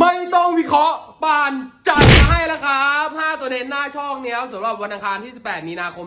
ไม่ต้องวิเคราะห์ปานจัดมาให้แล้วครับ 5 ตัวเน้นหน้าช่องเนี้ยครับสำหรับวันอังคารที่ 18 มีนาคม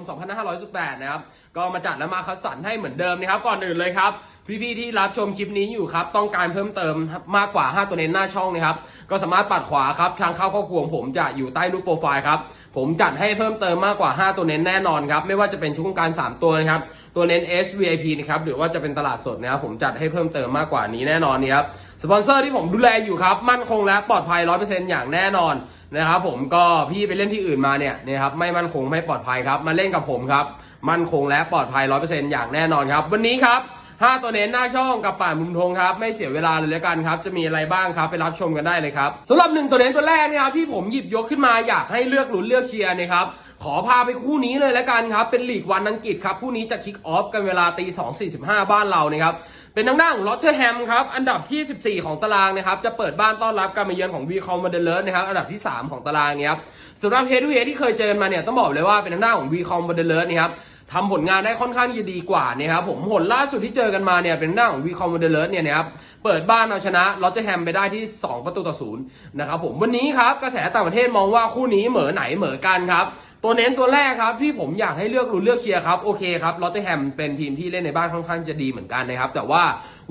2518 นะครับ ก็มาจัดและมาคัดสรรให้เหมือนเดิมนะครับ ก่อนอื่นเลยครับ พี่ๆที่รับชมคลิปนี้อยู่ครับ ต้องการเพิ่มเติมมากกว่า 5 ตัวเน้นหน้าช่องนะครับ ก็สามารถปัดขวาครับทางเข้าครอบครัวผมจะอยู่ใต้รูปโปรไฟล์ครับ ผมจัดให้เพิ่มเติมมากกว่า 5 ตัวเน้นแน่นอนครับ ไม่ว่าจะเป็นชุดการ 3 ตัวนะครับ ตัวเน้น S VIP นะครับหรือว่าจะเป็นตลาดสดนะครับผมจัดให้เพิ่มเติมมากกว่านี้แน่นอนนี่ครับสปอนเซอร์ที่ผมดูแลอยู่ครับ มั่นคงและปลอดภัย 100%อย่างแน่นอนนะครับผมก็พี่ไปเล่นที่อื่นมาเนี่ยนะครับไม่มั่นคงไม่ปลอดภัยครับมาเล่นกับผมครับ มั่นคงและปลอดภัย 100%อย่างแน่นอนครับ วันนี้ครับ 5 ตัวเน้นหน้าช่องกับป่านมุมทงครับ ไม่เสียเวลาเลยแล้วกันครับ จะมีอะไรบ้างครับไปรับชมกันได้เลยครับสำหรับหนึ่งตัวเน้นตัวแรกเนี่ยครับที่ผมหยิบยกขึ้นมาอยากให้เลือกลุ้นเลือกเชียร์นะครับขอพาไปคู่นี้เลยแล้วกันครับ เป็นลีกวันอังกฤษครับคู่นี้จะคิกออฟกันเวลาตี2 45 บ้านเรานะครับเป็นทางด้านของลอตเทอร์แฮมครับอันดับที่ 14 ของตารางนะครับจะเปิดบ้านต้อนรับการมาเยือนของวีคอมมาเดเลร์นะครับอันดับที่ 3 ของตารางเนี่ยครับสำหรับเฮดทูเฮดที่เคยเจอกันมาเนี่ยต้องบอกเลยว่าเป็นทางด้านของวีคอมมาเดเลร์นะครับ ทำผลงานได้ค่อนข้างจะดีกว่านะครับผมผลล่าสุดที่เจอกันมาเนี่ยเป็นหน้าของวีคอมเดเลอร์เนี่ยนะครับเปิดบ้านเอาชนะลอตเจอแฮมไปได้ที่ 2 ประตูต่อศูนย์นะครับผมวันนี้ครับกระแสต่างประเทศมองว่าคู่นี้เหมือไหนเหมือกันครับ ตัวเน้นตัวแรกครับที่ผมอยากให้เลือกลุ้นเลือกเชียร์ครับโอเคครับลอตเตอร์แฮมเป็นทีมที่เล่นในบ้านค่อนข้างจะดีเหมือนกันนะครับ แต่ว่า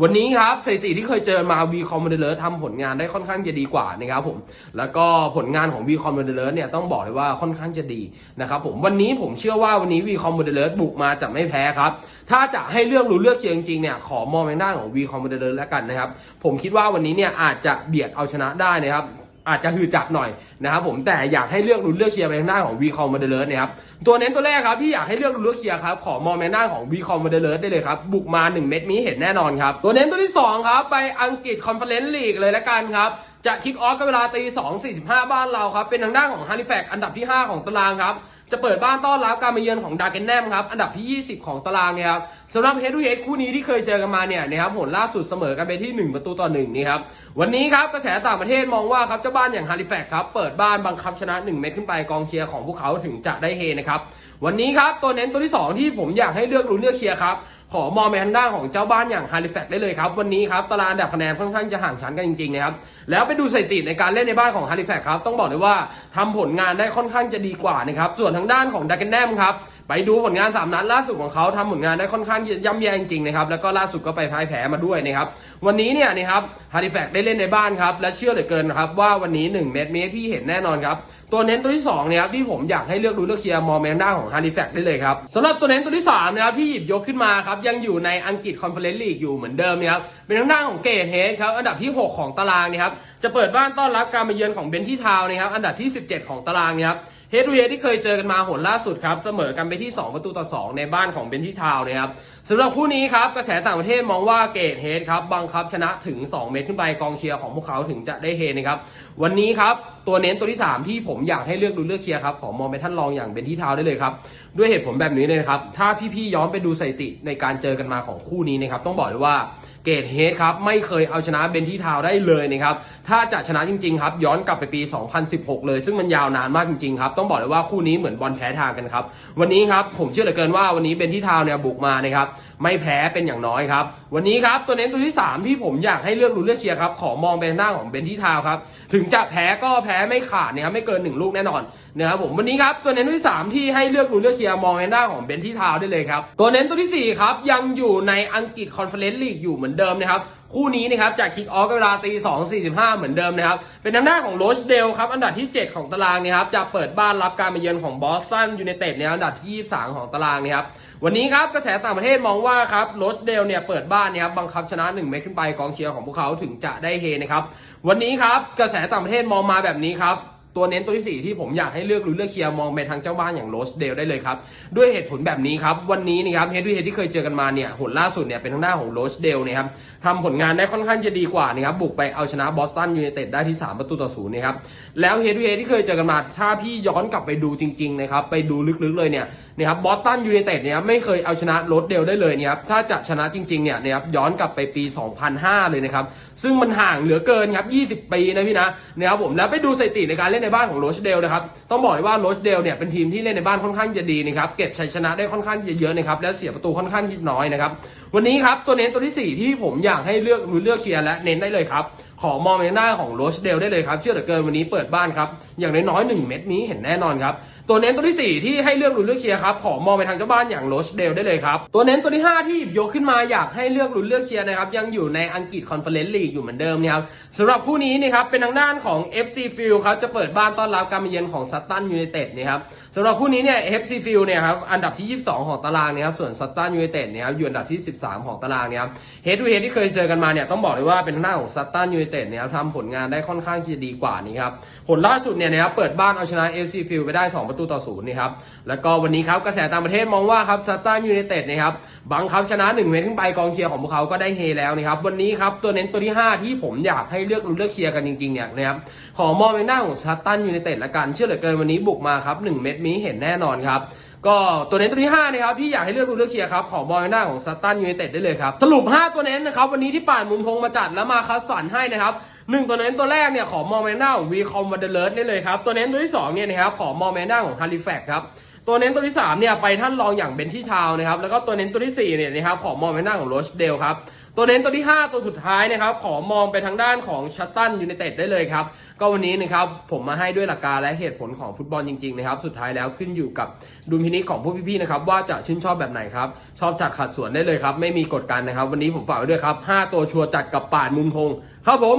วันนี้ครับสถิติที่เคยเจอมาวีคอมเดเลอร์ทำผลงานได้ค่อนข้างจะดีกว่านะครับผมแล้วก็ผลงานของวีคอมเดเลอร์เนี่ยต้องบอกเลยว่าค่อนข้างจะดีนะครับผมวันนี้ผมเชื่อว่าวันนี้วีคอมเดเลอร์บุกมาจะไม่แพ้ครับถ้าจะให้เลือกลุ้นเลือกเชียร์จริงๆเนี่ยขอมองในด้านของวีคอมเดเลอร์แล้วกันนะครับผมคิดว่าวันนี้เนี่ยอาจจะเบียดเอาชนะได้นะครับ อาจจะหือจับหน่อยนะครับผมแต่อยากให้เลือกลุ้นเลือกเชียร์ไปทางด้านของ v c o m m o d e l e r นะครับตัวเน้นตัวแรกครับที่อยากให้เลือกลุ้นเลือกเชียร์ครับขอมองไปหน้าของ v c o m m o d e l e r ได้เลยครับบุกมา1เม็ดมีเห็นแน่นอนครับตัวเน้นตัวที่2ครับไปอังกฤษคอนเฟอเรนซ์ลีกเลยละกันครับจะคิกออฟกันเวลาตี2 45บ้านเราครับเป็นทางด้านของฮาริแฟกอันดับที่ 5 ของตารางครับ จะเปิดบ้านต้อนรับการมาเยือนของดาร์เกนแนมครับ อันดับที่ 20 ของตารางเนี่ยครับสำหรับเฮดทูเฮดคู่นี้ที่เคยเจอกันมาเนี่ยนะครับผลล่าสุดเสมอกันไปที่ 1 ประตูต่อ1นี่ครับ วันนี้ครับกระแสต่างประเทศมองว่าครับเจ้าบ้านอย่างฮาริแฟกครับ เปิดบ้านบังคับชนะ 1 เม็ดขึ้นไปกองเชียร์ของพวกเขาถึงจะได้เฮนะครับวันนี้ครับตัวเน้นตัวที่ 2 ที่ผมอยากให้เลือกลุ้นเลือกเชียร์ครับขอมองไปทางด้านของเจ้าบ้านอย่างฮาริแฟกได้เลยครับวันนี้ครับตารางดับคะแนนค่อนข้างจะห่างชั้นกันจริงๆนะครับแล้วไปดูสถิติในการเล่นในบ้านของฮาริแฟกครับต้องบอกเลยว่าทำผลงานได้ค่อนข้างจะดีกว่านะครับส่วนทางด้านของดักเกนแนมครับไปดูผลงาน 3 นัดล่าสุดของเขาทำผลงานได้ค่อนข้างย่ำแย่จริงๆนะครับแล้วก็ล่าสุดก็ไปพ่ายแพ้มาด้วยนะครับวันนี้เนี่ยนะครับฮาริแฟกได้เล่นในบ้านครับและเชื่อเหลือเกินครับว่าวันนี้ 1 เม็ดมีให้พี่เห็นแน่นอนครับ ตัวเน้นตัวที่2เนี่ยครับที่ผมอยากให้เลือกดูเลือกเชียร์มอร์แมนด้าของฮาริแฟกได้เลยครับสำหรับตัวเน้นตัวที่3นะครับที่หยิบยกขึ้นมาครับยังอยู่ในอังกฤษคอนเฟอเรนซ์ลีกอยู่เหมือนเดิมนะครับเป็นทางด้านของเกตเฮดครับอันดับที่ 6 ของตารางนะครับจะเปิดบ้านต้อนรับการมาเยือนของเบนที่ทาวน์นะครับอันดับที่ 17 ของตารางนะครับเฮดทูเฮดที่เคยเจอกันมาหนล่าสุดครับเสมอกันไปที่ 2 ประตูต่อ 2 ในบ้านของเบนที่ทาวน์นะครับสำหรับคู่นี้ครับกระแสต่างประเทศมองว่าเกตเฮดครับบังคับชนะถึง 2 เมตรขึ้นไปกองเชียร์ของพวกเขาถึงจะได้เฮนะครับวันนี้ครับตัวเน้นตัวที่ 3 ที่ผมมอยากให้เลือกดูเลือกเชียร์ครับขอมองไปท่านรองอย่างเบนที่ทาวได้เลยครับด้วยเหตุผลแบบนี้เลยนะครับถ้าพี่ๆย้อนไปดูสถิติในการเจอกันมาของคู่นี้นะครับต้องบอกเลยว่าเกตเฮดครับไม่เคยเอาชนะเบนที่ทาวได้เลยนะครับถ้าจะชนะจริงๆครับย้อนกลับไปปี 2016 เลย ซึ่งมันยาวนานมากจริงๆครับต้องบอกเลยว่าคู่นี้เหมือนบอลแพ้ทางกันครับวันนี้ครับผมเชื่อเหลือเกินว่าวันนี้เบนที่ทาวเนี่ยบุกมานะครับไม่แพ้เป็นอย่างน้อยครับวันนี้ครับตัวเน้นตัวที่ 3 ที่ผมอยากให้เลือกดูเลือกเชียร์ครับขอมองไปหน้าของเบนที่ทาวน์ครับถึงจะแพ้ก็แพ้ไม่ขาดนะครับไม่เกิน1ลูกแน่นอนนะครับผมวันนี้ครับตัวเน้นตัวที่ 3 ที่ให้เลือกดูเลือกเชียร์มองไปหน้าของเบนที่ทาวได้เลยครับตัวเน้นตัวที่ 4 ครับ ยังอยู่ในอังกฤษคอนเฟอเรนซ์ลีกอยู่เหมือนเดิมนะครับคู่นี้นะครับจากคิกออฟเวลาตี2 45เหมือนเดิมนะครับ เป็นทางด้านของโรชเดลครับ อันดับที่ 7 ของตารางนะครับจะเปิดบ้านรับการมาเยือนของบอสตันยูไนเต็ดเนี่ยอันดับที่ 23 ของตารางนะครับ วันนี้ครับกระแสต่างประเทศมองว่าครับโรชเดลเนี่ยเปิดบ้านนี่ยครับบังคับชนะ 1 เมตรขึ้นไปกองเชียร์ของพวกเขาถึงจะได้เฮนะครับ วันนี้ครับกระแสต่างประเทศมองมาแบบนี้ครับ ตัวเน้นตัวที่ 4 ที่ผมอยากให้เลือกหรือเลือกเชียร์มองไปทางเจ้าบ้านอย่างโรสเดลได้เลยครับ ด้วยเหตุผลแบบนี้ครับ วันนี้นะครับเฮดวีเฮดที่เคยเจอกันมาเนี่ยหนล่าสุดเนี่ยเป็นทางด้านของโรสเดลนะครับทำผลงานได้ค่อนข้างจะดีกว่านะครับบุกไปเอาชนะบอสตันยูไนเต็ดได้ที่ 3 ประตูต่อศูนย์นะครับแล้วเฮดวีเฮดที่เคยเจอกันมา ถ้าพี่ย้อนกลับไปดูจริงๆนะครับไปดูลึกๆเลยเนี่ยนะครับบอสตันยูไนเต็ดเนี่ยไม่เคยเอาชนะโรสเดลได้เลยนะครับถ้าจะชนะจริงๆเนี่ยนะครับย้อนกลับไปปี 2005 เลยนะครับซึ่งมันห่างเหลือเกินครับ 20 ปีนะพี่นะนะครับผมแล้วไปดูสถิติในการเล่นในบ้านของโรชเดลนะครับต้องบอกเลยว่าโรชเดลเนี่ยเป็นทีมที่เล่นในบ้านค่อนข้างจะดีนะครับเก็บชัยชนะได้ค่อนข้างเยอะๆนะครับและเสียประตูค่อนข้างน้อยนะครับวันนี้ครับตัวเน้นตัวที่ 4 ที่ผมอยากให้เลือกหรือเลือกเชียร์และเน้นได้เลยครับ ขอมองไปทางหน้าของโรชเดลได้เลยครับ เชื่อเหลือเกินวันนี้เปิดบ้านครับ อย่างน้อยๆหนึ่งเม็ดนี้เห็นแน่นอนครับ ตัวเน้นตัวที่ 4 ที่ให้เลือกลุ้นเลือกเชียร์ครับ ขอมองไปทางเจ้าบ้านอย่างโรชเดลได้เลยครับ ตัวเน้นตัวที่ 5 ที่หยิบยกขึ้นมาอยากให้เลือกลุ้นเลือกเชียร์นะครับ ยังอยู่ในอังกฤษคอนเฟอเรนซ์ลีกอยู่เหมือนเดิมนะครับสำหรับคู่นี้นะครับเป็นทางด้านของ FC Field ครับจะเปิดบ้านต้อนรับการมาเยือนของซัตตันยูไนเต็ดนะครับสำหรับคู่นี้เนี่ย FC Field เนี่ยครับอันดับที่ 22 ของตารางนะครับส่วนซัตตันยูไนเต็ดเนี่ยครับอยู่อันดับที่ 13 ของตารางเนี่ยครับเฮดทูเฮดที่เคยเจอกันมาเนี่ยต้องบอกเลยว่าเป็นทางด้านของซัตตันยูไนเต็ดเนี่ยครับทำผลงานได้ค่อนข้างที่จะดีกว่านี่ครับผลล่าสุดเนี่ยนะครับเปิดบ้านเอาชนะ FC Field ไปได้ 2 ประตูต่อศูนย์นี่ครับแล้วก็วันนี้ครับกระแสต่างประเทศมองว่าครับซัตตันยูไนเต็ดนะครับบังคับชนะ1เมตรขึ้นไปกองเชียร์ของพวกเขาก็ได้เฮแล้วนะครับวันนี้ครับตัวเน้นตัวที่ 5 ที่ผมอยากให้เลือกลุ้นเลือกเชียร์กันจริงๆเนี่ยนะครับขอมองไปหน้าของซัตตันยูไนเต็ดละกันเชื่อเหลือเกินวันนี้บุกมาครับ1เม็ดนี้เห็นแน่นอนครับ ก็ตัวเน้นตัวที่5นะครับที่อยากให้เลือกดูเลือกเชียร์ครับขอบอลหน้าของซัตตันยูไนเต็ดได้เลยครับ สรุป 5 ตัวเน้นนะครับวันนี้ที่ป่านมุมพงมาจัดแล้วมาคัดสรรให้นะครับหนึ่งตัวเน้นตัวแรกเนี่ยขอมองไปหน้าของวีคอมวันเดอร์เลิร์ได้เลยครับตัวเน้นตัวที่2เนี่ยนะครับขอมองไปหน้าของฮาริแฟกครับตัวเน้นตัวที่3เนี่ยไปท่านรองอย่างเบนชี่ชาวนะครับแล้วก็ตัวเน้นตัวที่4เนี่ยนะครับขอมองไปหน้าของโรชเดลครับ ตัวเน้นตัวที่ 5 ตัวสุดท้ายนะครับ ขอมองไปทางด้านของชัตตันยูไนเต็ดได้เลยครับ ก็วันนี้นะครับผมมาให้ด้วยหลักการและเหตุผลของฟุตบอลจริงๆนะครับ สุดท้ายแล้วขึ้นอยู่กับดุลพินิจของผู้พี่ๆนะครับว่าจะชื่นชอบแบบไหนครับ ชอบจัดขัดสวนได้เลยครับ ไม่มีกฎการนะครับ วันนี้ผมฝากไว้ด้วยครับ 5 ตัวชัวร์จัดกับป่านมุมพงครับผม